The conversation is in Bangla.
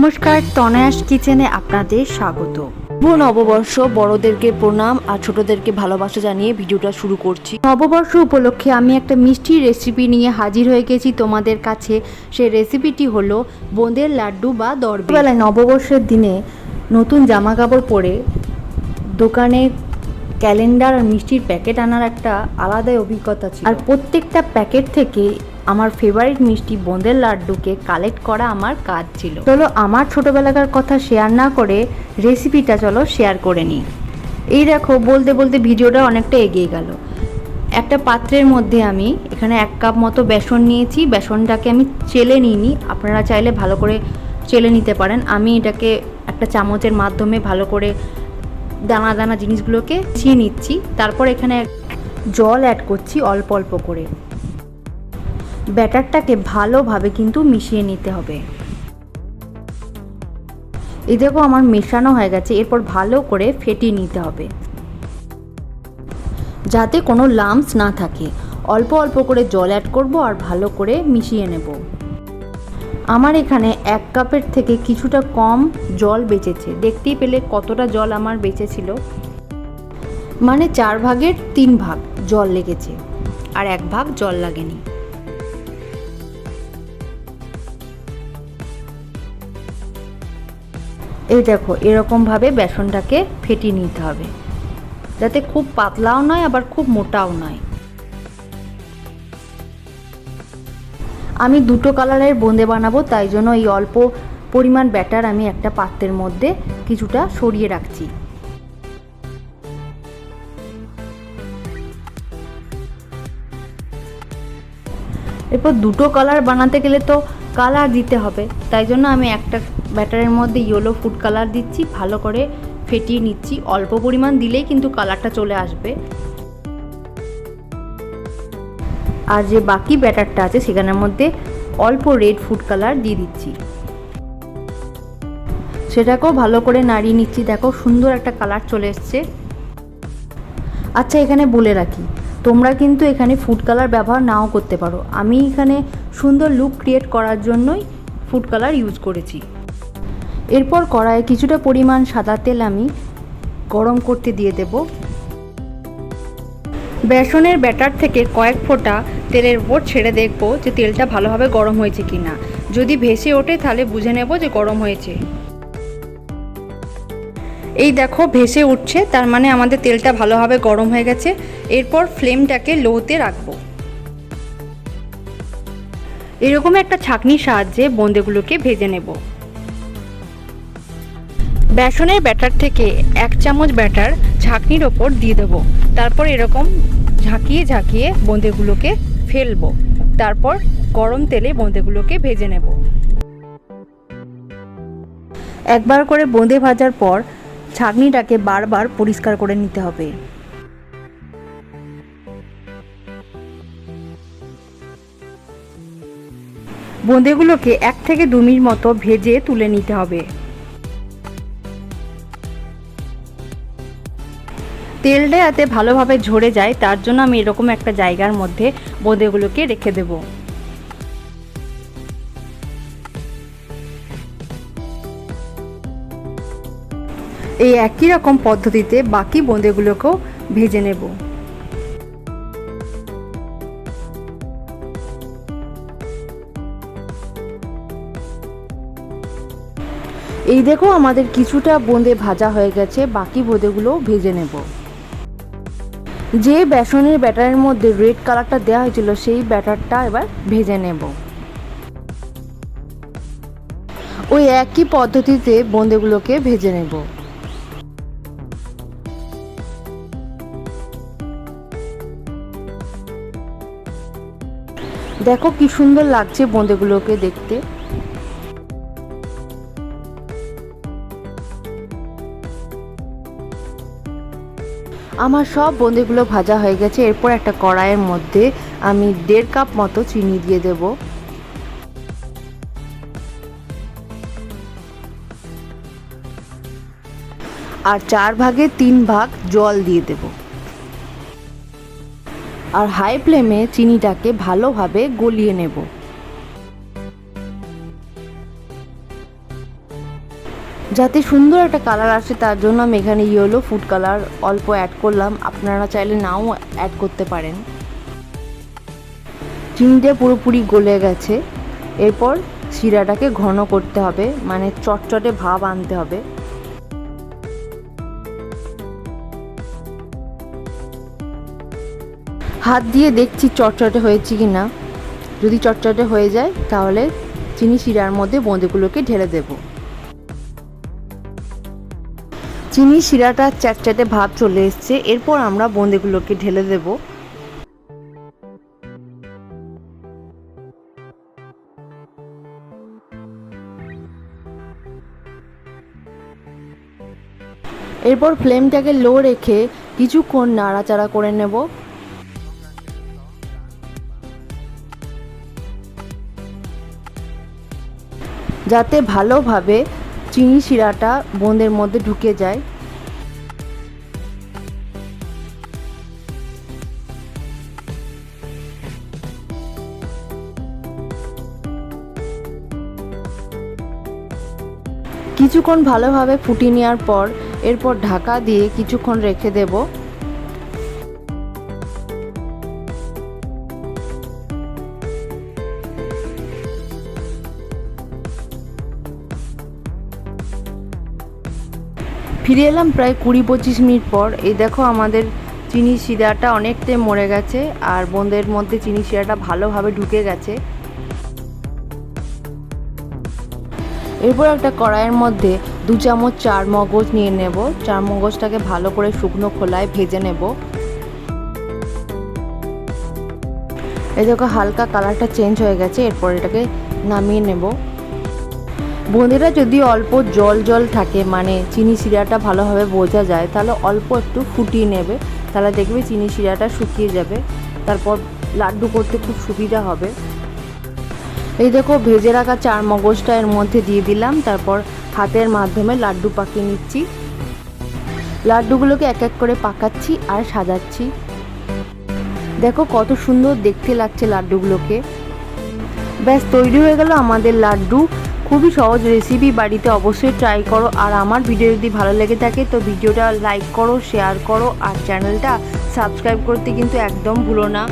নমস্কার, তনয়াস কিচেনে আপনাদের স্বাগত। শুভ নববর্ষ, বড়দেরকে প্রণাম আর ছোটদেরকে ভালোবাসা জানিয়ে ভিডিওটা শুরু করছি। নববর্ষ উপলক্ষে আমি একটা মিষ্টি রেসিপি নিয়ে হাজির হয়ে গেছি তোমাদের কাছে। সেই রেসিপিটি হলো বোঁদের লাড্ডু বা দরবে বেলায় নববর্ষের দিনে নতুন জামা কাপড় পরে দোকানে ক্যালেন্ডার আর মিষ্টির প্যাকেট আনার একটা আলাদাই অভিজ্ঞতা ছিল। আর প্রত্যেকটা প্যাকেট থেকে আমার ফেভারিট মিষ্টি বোঁদের লাড্ডুকে কালেক্ট করা আমার কাজ ছিল। চলো, আমার ছোটোবেলাকার কথা শেয়ার না করে রেসিপিটা চলো শেয়ার করে নিই। এই দেখো, বলতে বলতে ভিডিওটা অনেকটা এগিয়ে গেল। একটা পাত্রের মধ্যে আমি এখানে এক কাপ মতো বেসন নিয়েছি। বেসনটাকে আমি চেলে নিইনি। আপনারা চাইলে ভালো করে চেলে নিতে পারেন। আমি এটাকে একটা চামচের মাধ্যমে ভালো করে দানা দানা জিনিসগুলোকে ছিঁয়ে নিচ্ছি। তারপর এখানে জল অ্যাড করছি অল্প অল্প করে। ব্যাটারটাকে ভালোভাবে কিন্তু মিশিয়ে নিতে হবে। এই দেখো আমার মেশানো হয়ে গেছে, এরপর ভালো করে ফেটিয়ে নিতে হবে। যাতে কোনো লামস না থাকে। অল্প অল্প করে জল অ্যাড করব আর ভালো করে মিশিয়ে নেব। আমার এখানে এক কাপের থেকে কিছুটা কম জল বেঁচেছে। দেখতেই পেলে কতটা জল আমার বেঁচেছিল। মানে চার ভাগের তিন ভাগ জল লেগেছে। আর এক ভাগ জল লাগেনি। এই দেখো এরকমভাবে বেসনটাকে ফেটিয়ে নিতে হবে। যাতে খুব পাতলাও নয়, আবার খুব মোটাও নয়। আমি দুটো কালারের বোঁদে বানাবো, তাই জন্য এই অল্প পরিমাণ ব্যাটার আমি একটা পাত্রের মধ্যে কিছুটা সরিয়ে রাখছি। এরপর দুটো কালার বানাতে গেলে তো কালার দিতে হবে, তাই জন্য আমি একটা ব্যাটারের মধ্যে ইয়েলো ফুড কালার দিচ্ছি, ভালো করে ফেটিয়ে নিচ্ছি। অল্প পরিমাণ দিলেই কিন্তু কালারটা চলে আসবে। আর যে বাকি ব্যাটারটা আছে, সেখানের মধ্যে অল্প রেড ফুড কালার দিয়ে দিচ্ছি। সেটাকেও ভালো করে নাড়িয়ে নিচ্ছি। দেখো, সুন্দর একটা কালার চলে এসছে। আচ্ছা এখানে বলে রাখি, তোমরা কিন্তু এখানে ফুড কালার ব্যবহার নাও করতে পারো। আমি এখানে সুন্দর লুক ক্রিয়েট করার জন্যই ফুড কালার ইউজ করেছি। এরপর কড়াইয়ে কিছুটা পরিমাণ সাদা তেল আমি গরম করতে দিয়ে দেব। বেসনের ব্যাটার থেকে কয়েক ফোঁটা তেলের উপর ছেড়ে দেখব যে তেলটা ভালোভাবে গরম হয়েছে কি না যদি ভেসে ওঠে, তাহলে বুঝে নেব যে গরম হয়েছে। এই দেখো, ভেসে উঠছে, তার মানে আমাদের তেলটা ভালোভাবে গরম হয়ে গেছে। এরপর ফ্লেমটাকে লোতে রাখব। এরকম একটা ছাঁকনির সাহায্যে বোঁদেগুলোকে ভেজে নেব। বেসনের ব্যাটার থেকে এক চামচ ব্যাটার ঝাঁকনির ওপর দিয়ে দেবো। তারপর এরকম ঝাঁকিয়ে ঝাঁকিয়ে বোঁদেগুলোকে ফেলব। তারপর গরম তেলে বোঁদেগুলোকে ভেজে নেব। একবার করে বোঁদে ভাজার পর ছাঁকনিটাকে বারবার পরিষ্কার করে নিতে হবে। বোঁদেগুলোকে এক থেকে দু মিনিট মতো ভেজে তুলে নিতে হবে। তেলটা যাতে ভালোভাবে ঝরে যায়, তার জন্য আমি এরকম একটা জায়গার মধ্যে বোঁদেগুলোকে রেখে দেবো। এই একই রকম পদ্ধতিতে বাকি বোঁদেগুলোকেও ভেজে নেব। এই দেখো আমাদের কিছুটা বোঁদে ভাজা হয়ে গেছে, বাকি বোঁদেগুলোও ভেজে নেব। যে বেসনের ব্যাটারের মধ্যে রেড কালারটা দেওয়া হয়েছিল, সেই ব্যাটারটা এবার ভেজে নেব। ওই একই পদ্ধতিতে বোঁদেগুলোকে ভেজে নেব। দেখো কি সুন্দর লাগছে বোঁদেগুলোকে দেখতে। আমার সব বোঁদেগুলো ভাজা হয়ে গেছে, এরপর একটা কড়াইয়ের মধ্যে আমি দেড় কাপ মতো চিনি দিয়ে দেব। আর চার ভাগে তিন ভাগ জল দিয়ে দেব। আর হাই ফ্লেমে চিনিটাকে ভালোভাবে গলিয়ে নেব। যাতে সুন্দর একটা কালার আসে, তার জন্য আমি এখানে ইয়েলো ফুড কালার অল্প অ্যাড করলাম। আপনারা চাইলে নাও অ্যাড করতে পারেন। চিনিটা পুরোপুরি গলে গেছে। এরপর শিরাটাকে ঘন করতে হবে মানে চটচটে ভাব আনতে হবে। হাত দিয়ে দেখছি চটচটে হয়েছে কি না যদি চটচটে হয়ে যায়, তাহলে চিনি শিরার মধ্যে বোঁদেগুলোকে ঢেলে দেব। চিনি শিরাটা চ্যাটচ্যাটে ভাব চলে এসছে। এরপর আমরা বোঁদেগুলোকে ঢেলে দেব। এরপর ফ্লেমটাকে লো রেখে কিছুক্ষণ নাড়াচাড়া করে নেব। যাতে ভালোভাবে চিনি শিরাটা বোঁদের মধ্যে ঢুকে যায়। কিছুক্ষণ ভালোভাবে ফুটিয়ে নেওয়ার পর এরপর ঢাকা দিয়ে কিছুক্ষণ রেখে দেব। ফিরে এলাম প্রায় কুড়ি পঁচিশ মিনিট পর। এই দেখো আমাদের চিনি শিরাটা অনেকটাই মরে গেছে, আর বোঁদের মধ্যে চিনি শিরাটা ভালোভাবে ঢুকে গেছে। এরপর একটা কড়াইয়ের মধ্যে দু চামচ চার মগজ নিয়ে নেব। চার মগজটাকে ভালো করে শুকনো খোলায় ভেজে নেব। এই দেখো হালকা কালারটা চেঞ্জ হয়ে গেছে, এরপর এটাকে নামিয়ে নেব। বোঁদেরা যদি অল্প জল জল থাকে মানে চিনি শিরাটা ভালোভাবে বোঝা যায়, তাহলে অল্প একটু ফুটিয়ে নেবে। তাহলে দেখবে চিনি শিরাটা শুকিয়ে যাবে। তারপর লাড্ডু করতে খুব সুবিধা হবে। এই দেখো, ভেজে রাখা চার মগজটা এর মধ্যে দিয়ে দিলাম। তারপর হাতের মাধ্যমে লাড্ডু পাকিয়ে নিচ্ছি। লাড্ডুগুলোকে এক এক করে পাকাচ্ছি আর সাজাচ্ছি। দেখো কত সুন্দর দেখতে লাগছে লাড্ডুগুলোকে। ব্যাস, তৈরি হয়ে গেল আমাদের লাড্ডু। খুবই সহজ রেসিপি বাড়িতে অবশ্যই ট্রাই করো। আর আমার ভিডিও যদি ভালো লেগে থাকে, তো ভিডিওটা লাইক করো শেয়ার করো, আর চ্যানেলটা সাবস্ক্রাইব করতে কিন্তু একদম ভুলো না।